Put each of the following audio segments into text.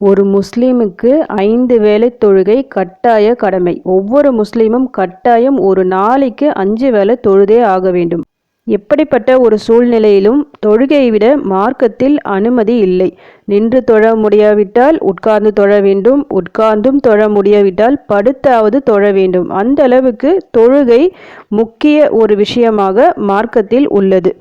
ஒரு முஸ்லீமுக்கு ஐந்து வேளை தொழுகை கட்டாய கடமை. ஒவ்வொரு முஸ்லீமும் கட்டாயம் ஒரு நாளைக்கு அஞ்சு வேளை தொழுதே ஆக வேண்டும். எப்படிப்பட்ட ஒரு சூழ்நிலையிலும் தொழுகையை விட மார்க்கத்தில் அனுமதி இல்லை. நின்று தொழ முடியாவிட்டால் உட்கார்ந்து தொழ வேண்டும். உட்கார்ந்தும் தொழ முடியாவிட்டால் படுத்தாவது தொழ வேண்டும். அந்த அளவுக்கு தொழுகை முக்கிய ஒரு விஷயமாக மார்க்கத்தில் உள்ளது.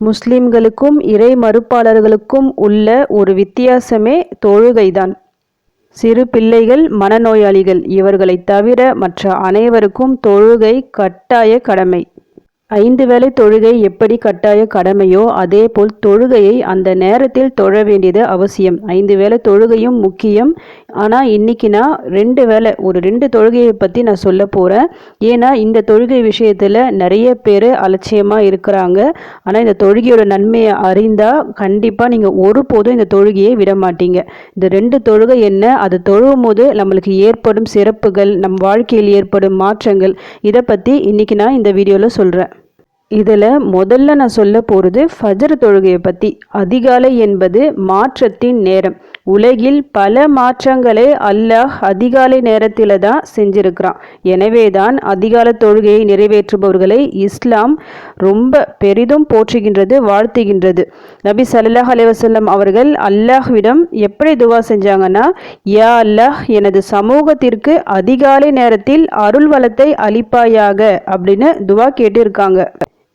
முஸ்லிம்களுக்கும் இறை மறுப்பாளர்களுக்கும் உள்ள ஒரு வித்தியாசமே தொழுகைதான். சிறு பிள்ளைகள் மனநோயாளிகள் இவர்களை தவிர மற்ற அனைவருக்கும் தொழுகை கட்டாய கடமை. ஐந்து வேளை தொழுகை எப்படி கட்டாய கடமையோ அதே போல் தொழுகையை அந்த நேரத்தில் தொழ வேண்டியது அவசியம். ஐந்து வேளை தொழுகையும் முக்கியம். ஆனால் இன்றைக்கி நான் ரெண்டு வேலை ஒரு ரெண்டு தொழுகையை பற்றி நான் சொல்ல போகிறேன் ஏன்னா இந்த தொழுகை விஷயத்தில் நிறைய பேர் அலட்சியமாக இருக்கிறாங்க. ஆனால் இந்த தொழுகையோட நன்மையை அறிந்தால் கண்டிப்பாக நீங்கள் ஒருபோதும் இந்த தொழுகையை விட மாட்டீங்க. இந்த ரெண்டு தொழுகை என்ன? அது தொழுவும் போது நம்மளுக்கு ஏற்படும் சிறப்புகள் நம் வாழ்க்கையில் ஏற்படும் மாற்றங்கள். இதை பற்றி இன்னைக்கு நான் இந்த வீடியோவில் சொல்கிறேன் இதில் முதல்ல நான் சொல்ல போகிறது ஃபஜர் தொழுகையை பற்றி அதிகாலை என்பது மாற்றத்தின் நேரம். உலகில் பல மாற்றங்களை அல்லாஹ் அதிகாலை நேரத்தில் தான் செஞ்சிருக்கிறான். எனவே தான் அதிகால தொழுகையை நிறைவேற்றுபவர்களை இஸ்லாம் ரொம்ப பெரிதும் போற்றுகின்றது வாழ்த்துகின்றது. நபி சல்லாஹ் அலைவசல்லம் அவர்கள் அல்லாஹ்விடம் எப்படி துவா செஞ்சாங்கன்னா யா அல்லாஹ் எனது சமூகத்திற்கு அதிகாலை நேரத்தில் அருள் வளத்தை அளிப்பாயாக அப்படின்னு துவா கேட்டிருக்காங்க.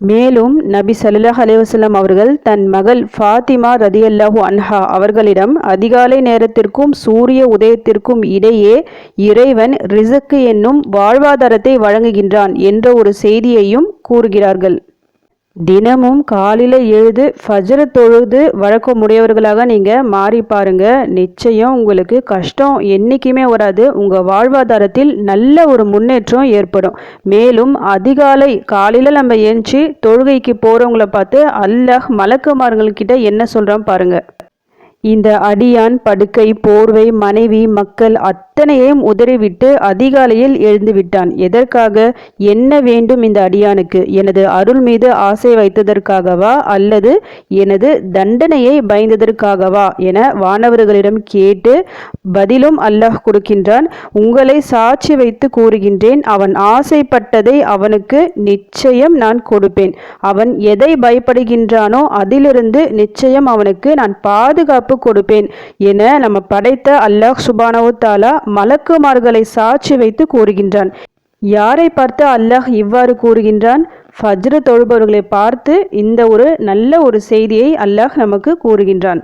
மேலும் நபி சல்லாஹ் அலைவசல்லம் அவர்கள் தன் மகள் ஃபாத்திமா ரதியல்லாஹூ அன்ஹா அவர்களிடம் அதிகாலை நேரத்திற்கும் சூரிய உதயத்திற்கும் இடையே இறைவன் ரிசக்கு என்னும் வாழ்வாதாரத்தை வழங்குகின்றான் என்ற ஒரு செய்தியையும் கூறுகிறார்கள். தினமும் காலையில் எழுது ஃபஜ்ர தொழுது வழக்கமுடையவர்களாக நீங்கள் மாறி பாருங்க. நிச்சயம் உங்களுக்கு கஷ்டம் என்றைக்குமே வராது. உங்கள் வாழ்வாதாரத்தில் நல்ல ஒரு முன்னேற்றம் ஏற்படும். மேலும் அதிகாலை காலையில் நம்ம ஏஞ்சி தொழுகைக்கு போகிறவங்கள பார்த்து அல்லாஹ் மலக்குமார்கள்கிட்ட என்ன சொல்கிறான் பாருங்கள் இந்த அடியான் படுக்கை போர்வை மனைவி மக்கள் அத்தனையையும் உதறிவிட்டு அதிகாலையில் எழுந்து விட்டான் எதற்காக? என்ன வேண்டும் இந்த அடியானுக்கு? எனது அருள் மீது ஆசை வைத்ததற்காகவா? அல்லது எனது தண்டனையை பயந்ததற்காகவா? என வானவர்களிடம் கேட்டு பதிலும் அல்லாஹ் கொடுக்கின்றான். உங்களை சாட்சி வைத்து கூறுகின்றேன். அவன் ஆசைப்பட்டதை அவனுக்கு நிச்சயம் நான் கொடுப்பேன். அவன் எதை பயப்படுகின்றானோ அதிலிருந்து நிச்சயம் அவனுக்கு நான் பாதுகாப்பு பாதுகாப்பு கொடுப்பேன் என நம்ம படைத்த அல்லாஹ் சுபானவு தாலா மலக்குமார்களை சாட்சி வைத்து கூறுகின்றான். யாரை பார்த்து அல்லாஹ் இவ்வாறு கூறுகின்றான்? ஃபஜ்ரு தொழுபவர்களை பார்த்து இந்த ஒரு நல்ல ஒரு செய்தியை அல்லாஹ் நமக்கு கூறுகின்றான்.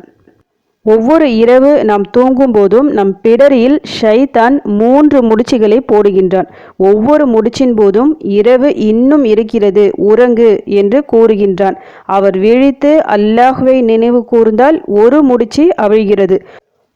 ஒவ்வொரு இரவு நாம் தூங்கும் போதும் நம் பிடரியில் ஷைதான் மூன்று முடிச்சுகளை போடுகின்றான். ஒவ்வொரு முடிச்சின் போதும் இரவு இன்னும் இருக்கிறது உறங்கு என்று கூறுகின்றான். அவர் விழித்து அல்லாஹுவை நினைவு கூர்ந்தால் ஒரு முடிச்சு அவிழ்கிறது.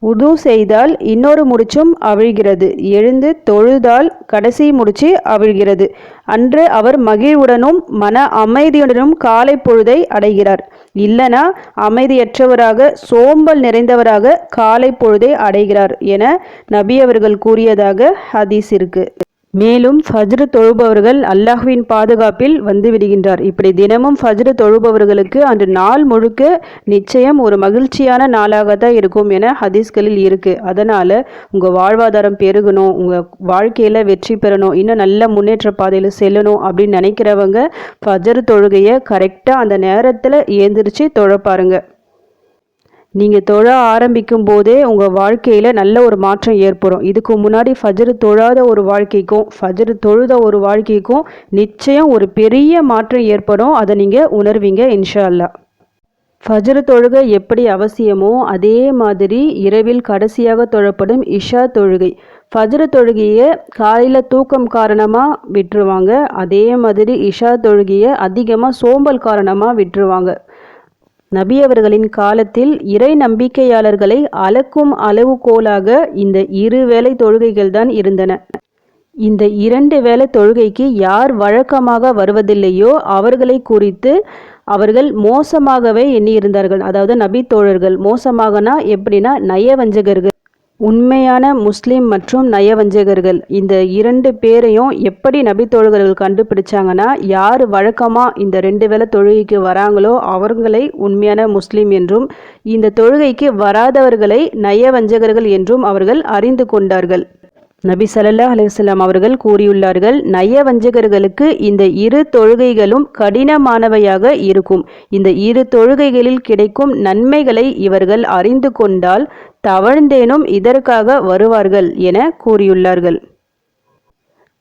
உது செய்தால் இன்னொரு முடிச்சும் அவிழ்கிறது. எழுந்து தொழுதால் கடைசி முடிச்சு அவிழ்கிறது. அன்று அவர் மகிழ்வுடனும் மன அமைதியுடனும் காலை பொழுதை அடைகிறார். இல்லனா அமைதியற்றவராக சோம்பல் நிறைந்தவராக காலை பொழுதை அடைகிறார் என நபி அவர்கள் கூறியதாக ஹதீஸ் இருக்கு. மேலும் ஃபஜ்ரு தொழுபவர்கள் அல்லாஹுவின் பாதுகாப்பில் வந்து விடுகின்றார். இப்படி தினமும் ஃபஜ்ரு தொழுபவர்களுக்கு அன்று நாள் முழுக்க நிச்சயம் ஒரு மகிழ்ச்சியான நாளாக தான் இருக்கும் என ஹதீஸ்களில் இருக்கு. அதனால உங்க வாழ்வாதாரம் பெருகணும் உங்க வாழ்க்கையில வெற்றி பெறணும் இன்னும் நல்ல முன்னேற்ற பாதையில் செல்லணும் அப்படின்னு நினைக்கிறவங்க ஃபஜ்ரு தொழுகையை கரெக்டாக அந்த நேரத்தில் ஏந்திரிச்சு தொழப்பாருங்க நீங்கள் தொழ ஆரம்பிக்கும் போதே உங்கள் வாழ்க்கையில் நல்ல ஒரு மாற்றம் ஏற்படும். இதுக்கு முன்னாடி ஃபஜ்ரு தொழாத ஒரு வாழ்க்கைக்கும் ஃபஜ்ரு தொழுத ஒரு வாழ்க்கைக்கும் நிச்சயம் ஒரு பெரிய மாற்றம் ஏற்படும். அதை நீங்கள் உணர்வீங்க இன்ஷா அல்லா ஃபஜ்ரு தொழுகை எப்படி அவசியமோ அதே மாதிரி இரவில் கடைசியாக தொழப்படும் இஷா தொழுகை. ஃபஜ்ரு தொழுகையை காலையில் தூக்கம் காரணமாக விட்டுருவாங்க. அதே மாதிரி இஷா தொழுகையை அதிகமாக சோம்பல் காரணமாக விட்டுருவாங்க. நபி அவர்களின் காலத்தில் இறை நம்பிக்கையாளர்களை அளக்கும் அளவுகோலாக இந்த இருவேளை தொழுகைகள் தான் இருந்தன. இந்த இரண்டு வேளை தொழுகைக்கு யார் வழக்கமாக வருவதில்லையோ அவர்களை குறித்து அவர்கள் மோசமாகவே எண்ணியிருந்தார்கள். அதாவது நபி தோழர்கள் மோசமாகனா எப்படின்னா நயவஞ்சகர்கள். உண்மையான முஸ்லீம் மற்றும் நயவஞ்சகர்கள். இந்த இரண்டு பேரையும் எப்படி நபித்தோழர்கள் கண்டுபிடிச்சாங்கன்னா யார் வழக்கமாக இந்த ரெண்டு வேளை தொழுகைக்கு வராங்களோ அவர்களை உண்மையான முஸ்லீம் என்றும் இந்த தொழுகைக்கு வராதவர்களை நயவஞ்சகர்கள் என்றும் அவர்கள் அறிந்து கொண்டார்கள். நபி சல்லா அலுவலாம் அவர்கள் கூறியுள்ளார்கள் நயவஞ்சகர்களுக்கு இந்த இரு தொழுகைகளும் கடினமானவையாக இருக்கும். இந்த இரு தொழுகைகளில் கிடைக்கும் நன்மைகளை இவர்கள் அறிந்து கொண்டால் தவழ்ந்தேனும் இதற்காக வருவார்கள் என கூறியுள்ளார்கள்.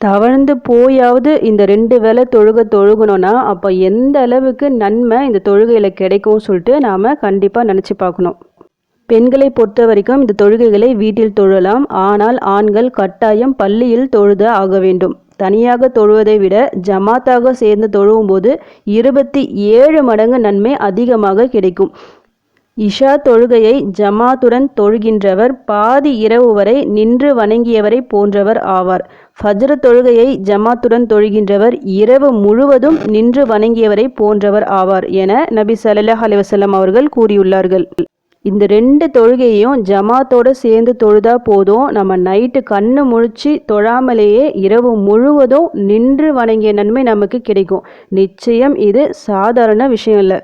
தவழ்ந்து போயாவது இந்த ரெண்டு வேலை தொழுக தொழுகணும்னா அப்போ எந்த அளவுக்கு நன்மை இந்த தொழுகையில் கிடைக்கும் சொல்லிட்டு நாம் கண்டிப்பாக நினச்சி பார்க்கணும். பெண்களை பொறுத்த வரைக்கும் இந்த தொழுகைகளை வீட்டில் தொழலாம். ஆனால் ஆண்கள் கட்டாயம் பள்ளியில் தொழுத ஆக வேண்டும். தனியாக தொழுவதை விட ஜமாத்தாக சேர்ந்து தொழுவும் போது இருபத்தி ஏழு மடங்கு நன்மை அதிகமாக கிடைக்கும். இஷா தொழுகையை ஜமாத்துடன் தொழுகின்றவர் பாதி இரவு வரை நின்று வணங்கியவரை போன்றவர் ஆவார். ஃபஜ்ர தொழுகையை ஜமாத்துடன் தொழுகின்றவர் இரவு முழுவதும் நின்று வணங்கியவரை போன்றவர் ஆவார் என நபி சல்லாஹ் அலிவசல்லம் அவர்கள் கூறியுள்ளார்கள். இந்த ரெண்டு தொழுகையும் ஜமாத்தோடு சேர்ந்து தொழுதா போதும் நம்ம நைட்டு கண்ணு முழிச்சு தொழாமலேயே இரவு முழுவதும் நின்று வணங்கிய நன்மை நமக்கு கிடைக்கும். நிச்சயம் இது சாதாரண விஷயம் இல்லை.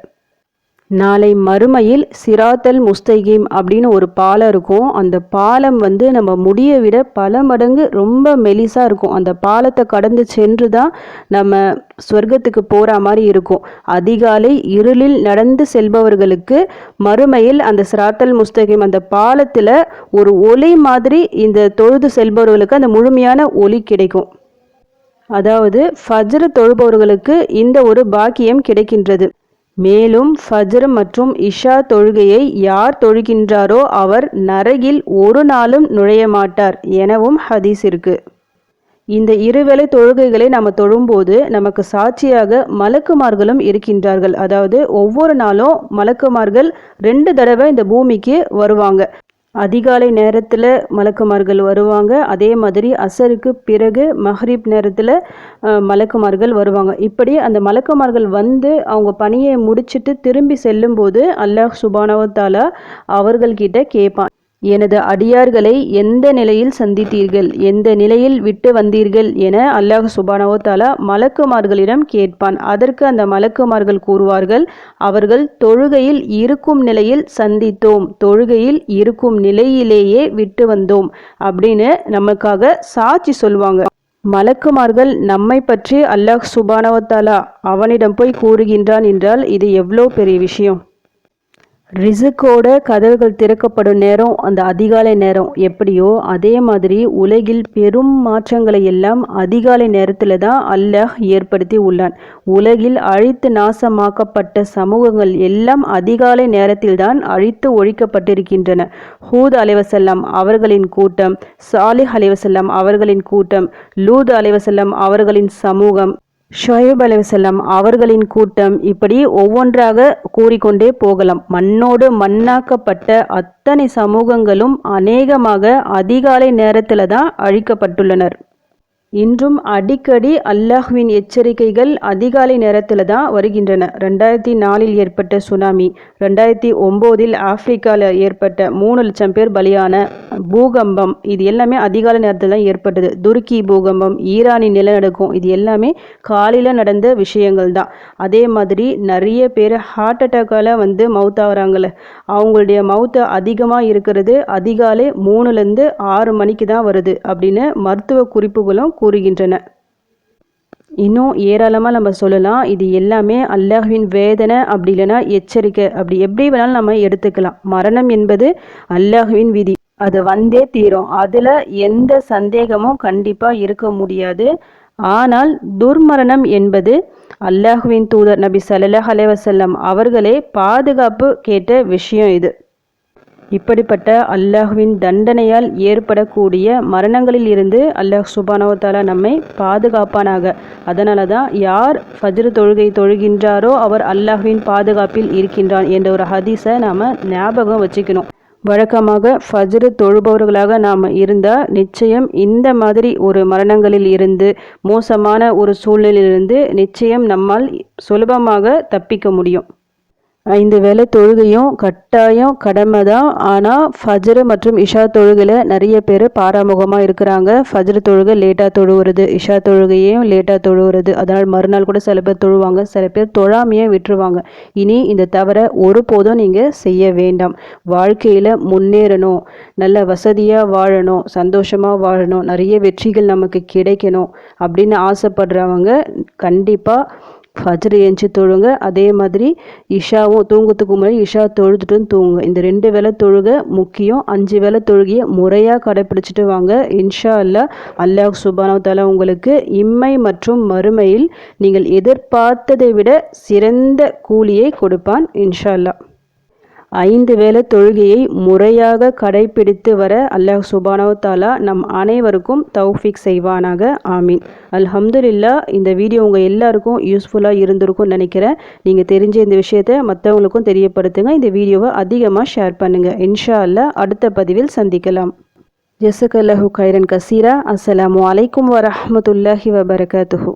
நாளை மறுமையில் சிராத்தல் முஸ்தகிம் அப்படின்னு ஒரு பாலம் இருக்கும். அந்த பாலம் வந்து நம்ம முடிய விட பல மடங்கு ரொம்ப மெலிசாக இருக்கும். அந்த பாலத்தை கடந்து சென்று தான் நம்ம சொர்க்கத்துக்கு போகிற மாதிரி இருக்கும். அதிகாலை இருளில் நடந்து செல்பவர்களுக்கு மறுமையில் அந்த சிராத்தல் முஸ்தகிம் அந்த பாலத்தில் ஒரு ஒலி மாதிரி இந்த தொழுது செல்பவர்களுக்கு அந்த முழுமையான ஒலி கிடைக்கும். அதாவது ஃபஜ்ரு தொழுபவர்களுக்கு இந்த ஒரு பாக்கியம் கிடைக்கின்றது. மேலும் ஃபஜ்ர் மற்றும் இஷா தொழுகையை யார் தொழுகின்றாரோ அவர் நரகில் ஒரு நாளும் நுழைய மாட்டார் எனவும் ஹதீஸ் இருக்கு. இந்த இருவேளை தொழுகைகளை நம்ம தொழும்போது நமக்கு சாட்சியாக மலக்குமார்களும் இருக்கின்றார்கள். அதாவது ஒவ்வொரு நாளும் மலக்குமார்கள் ரெண்டு தடவை இந்த பூமிக்கு வருவாங்க. அதிகாலை நேரத்தில் மலக்குமார்கள் வருவாங்க. அதே மாதிரி அசருக்கு பிறகு மஹ்ரீப் நேரத்தில் மலக்குமார்கள் வருவாங்க. இப்படி அந்த மலக்குமார்கள் வந்து அவங்க பணியை முடிச்சுட்டு திரும்பி செல்லும்போது அல்லாஹ் சுபானவத்தாலா அவர்கள்கிட்ட கேட்பான் எனது அடியார்களை எந்த நிலையில் சந்தித்தீர்கள்? எந்த நிலையில் விட்டு வந்தீர்கள் என அல்லாஹ் சுபானவோ தாலா மலக்குமார்களிடம் கேட்பான். அதற்கு அந்த மலக்குமார்கள் கூறுவார்கள் அவர்கள் தொழுகையில் இருக்கும் நிலையில் சந்தித்தோம். தொழுகையில் இருக்கும் நிலையிலேயே விட்டு வந்தோம் அப்படின்னு நமக்காக சாட்சி சொல்லுவாங்க. மலக்குமார்கள் நம்மை பற்றி அல்லாஹ் சுபானவத்தாலா அவனிடம் போய் கூறுகின்றான் என்றால் இது எவ்வளோ பெரிய விஷயம்? ரிசுக்கோட கதவுகள் திறக்கப்படும் நேரம் அந்த அதிகாலை நேரம். எப்படியோ அதே மாதிரி உலகில் பெரும் மாற்றங்களை எல்லாம் அதிகாலை நேரத்தில் தான் அல்லாஹ் ஏற்படுத்தி உள்ளான். உலகில் அழித்து நாசமாக்கப்பட்ட சமூகங்கள் எல்லாம் அதிகாலை நேரத்தில் தான் அழித்து ஒழிக்கப்பட்டிருக்கின்றன. ஹூத் அலைவசல்லாம் அவர்களின் கூட்டம் சாலிஹ் அலைவசல்லாம் அவர்களின் கூட்டம் லூத் அலைவசல்லாம் அவர்களின் சமூகம் ஷோயப் அலைவசல்லாம் அவர்களின் கூட்டம் இப்படி ஒவ்வொன்றாக கூறிக்கொண்டே போகலாம். மண்ணோடு மண்ணாக்கப்பட்ட அத்தனை சமூகங்களும் அநேகமாக அதிகாலை நேரத்தில் தான் அழிக்கப்பட்டுள்ளனர். இன்றும் அடிக்கடி அல்லாஹ்வின் எச்சரிக்கைகள் அதிகாலை நேரத்தில் தான் வருகின்றன. ரெண்டாயிரத்தி நாலில் ஏற்பட்ட சுனாமி ரெண்டாயிரத்தி ஒம்போதில் ஆப்பிரிக்காவில் ஏற்பட்ட மூணு லட்சம் பேர் பலியான பூகம்பம் இது எல்லாமே அதிகாலை நேரத்தில் தான் ஏற்பட்டது. துருக்கி பூகம்பம் ஈரானின் நிலநடுக்கம் இது எல்லாமே காலையில் நடந்த விஷயங்கள் தான் அதே மாதிரி நிறைய பேர் ஹார்ட் அட்டாக்கால் வந்து மவுத் ஆகிறாங்கள அவங்களுடைய மவுத்து அதிகமாக இருக்கிறது அதிகாலை மூணுலேருந்து ஆறு மணிக்கு தான் வருது அப்படின்னு மருத்துவ குறிப்புகளும் கூறுகின்றன. இன்னும் ஏராளமாக நம்ம சொல்லலாம் இது எல்லாமே அல்லாஹ்வின் வேதனை அப்படி இல்லைன்னா எச்சரிக்கை. அப்படி எப்படி வேணாலும் நம்ம எடுத்துக்கலாம். மரணம் என்பது அல்லாஹ்வின் விதி. அது வந்தே தீரும். அதில் எந்த சந்தேகமும் கண்டிப்பாக இருக்க முடியாது. ஆனால் துர்மரணம் என்பது அல்லாஹுவின் தூதர் நபி சல்லாஹ் அலைவசல்லம் அவர்களே பாதுகாப்பு கேட்ட விஷயம் இது. இப்படிப்பட்ட அல்லாஹுவின் தண்டனையால் ஏற்படக்கூடிய மரணங்களில் இருந்து அல்லாஹ் சுபானவத்தாலா நம்மை பாதுகாப்பானாக. அதனால தான் யார் ஃபஜ்ரு தொழுகை தொழுகின்றாரோ அவர் அல்லாஹுவின் பாதுகாப்பில் இருக்கின்றான் என்ற ஒரு ஹதீஸை நாம் ஞாபகம் வச்சுக்கணும். வழக்கமாக ஃபஜ்ரு தொழுபவர்களாக நாம் இருந்தால் நிச்சயம் இந்த மாதிரி ஒரு மரணங்களில் இருந்து மோசமான ஒரு சூழ்நிலையிலிருந்து நிச்சயம் நம்மால் சுலபமாக தப்பிக்க முடியும். இந்த வேலை தொழுகையும் கட்டாயம் கடமை தான். ஆனால் ஃபஜ்ரு மற்றும் இஷா தொழுகையில் நிறைய பேர் பாராமுகமாக இருக்கிறாங்க. ஃபஜ்ரு தொழுகை லேட்டாக தொழுவுறது இஷா தொழுகையும் லேட்டாக தொழுவுறது. அதனால் மறுநாள் கூட சில பேர் தொழுவாங்க சில பேர் தொழாமையே விட்டுருவாங்க. இனி இந்த தவிர ஒருபோதும் நீங்கள் செய்ய வேண்டாம். வாழ்க்கையில் முன்னேறணும் நல்ல வசதியாக வாழணும் சந்தோஷமாக வாழணும் நிறைய வெற்றிகள் நமக்கு கிடைக்கணும் அப்படின்னு ஆசைப்படுறவங்க கண்டிப்பாக ஃபஜ்ரு ஏஞ்சி தொழுங்க. அதே மாதிரி இஷாவும் தூங்குறதுக்கு முன்னாடி இஷா தொழுதுட்டு தூங்குங்க. இந்த ரெண்டு வேலை தொழுக முக்கியம். அஞ்சு வேலை தொழுகையை முறையாக கடைப்பிடிச்சிட்டு வாங்க. இன்ஷா அல்லா அல்லாஹ் சுபானவத்தால உங்களுக்கு இம்மை மற்றும் மறுமையில் நீங்கள் எதிர்பார்த்ததை விட சிறந்த கூலியை கொடுப்பான். இன்ஷா அல்லா ஐந்து வேளை தொழுகையை முறையாக கடைபிடித்து வர அல்லாஹ் சுபானவத்தாலா தாலா நம் அனைவருக்கும் தௌஃபிக் செய்வானாக. ஆமீன். அல்ஹம்துலில்லா இந்த வீடியோ உங்கள் எல்லாருக்கும் யூஸ்ஃபுல்லாக இருந்திருக்கும்னு நினைக்கிறேன். நீங்கள் தெரிஞ்ச இந்த விஷயத்தை மற்றவங்களுக்கும் தெரியப்படுத்துங்க. இந்த வீடியோவை அதிகமாக ஷேர் பண்ணுங்கள் இன்ஷா அல்லா அடுத்த பதிவில் சந்திக்கலாம். ஜெசக் அல்லாஹூ கைரன் கசீரா. அஸ்லாம் வலைக்கம் வரமத்துல்லாஹி வபரகாத்துஹூ.